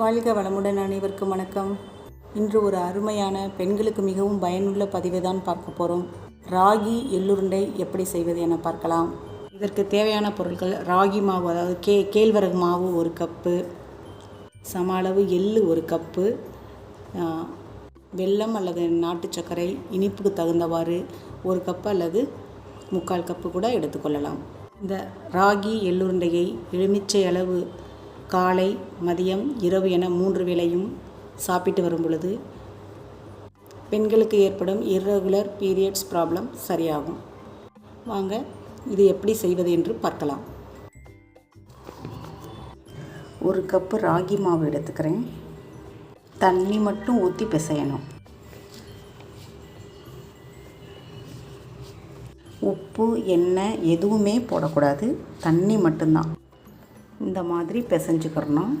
வாழ்க வளமுடன் அனைவருக்கும் வணக்கம். இன்று ஒரு அருமையான பெண்களுக்கு மிகவும் பயனுள்ள பதிவை தான் பார்க்க போகிறோம் ராகி எள்ளுருண்டை எப்படி செய்வது என பார்க்கலாம். இதற்கு தேவையான பொருட்கள் ராகி மாவு அதாவது கே கேழ்வரகு மாவு ஒரு கப்பு சம அளவு எள்ளு ஒரு கப்பு வெல்லம் அல்லது நாட்டு சர்க்கரை இனிப்புக்கு தகுந்தவாறு ஒரு கப்பு அல்லது முக்கால் கப்பு கூட எடுத்துக்கொள்ளலாம் இந்த ராகி எள்ளுருண்டையை எலுமிச்சை அளவு காலை மதியம் இரவு என மூன்று வேளையும் சாப்பிட்டு வரும் பொழுது பெண்களுக்கு ஏற்படும் இர்ரெகுலர் பீரியட்ஸ் ப்ராப்ளம் சரியாகும். வாங்க இது எப்படி செய்வது என்று பார்க்கலாம். ஒரு கப்பு ராகி மாவு எடுத்துக்கிறேன். தண்ணி மட்டும் ஊற்றி பிசையணும். உப்பு எண்ணெய் எதுவுமே போடக்கூடாது. தண்ணி மட்டும்தான். இந்த மாதிரி பிசைஞ்சுக்கிறணும்.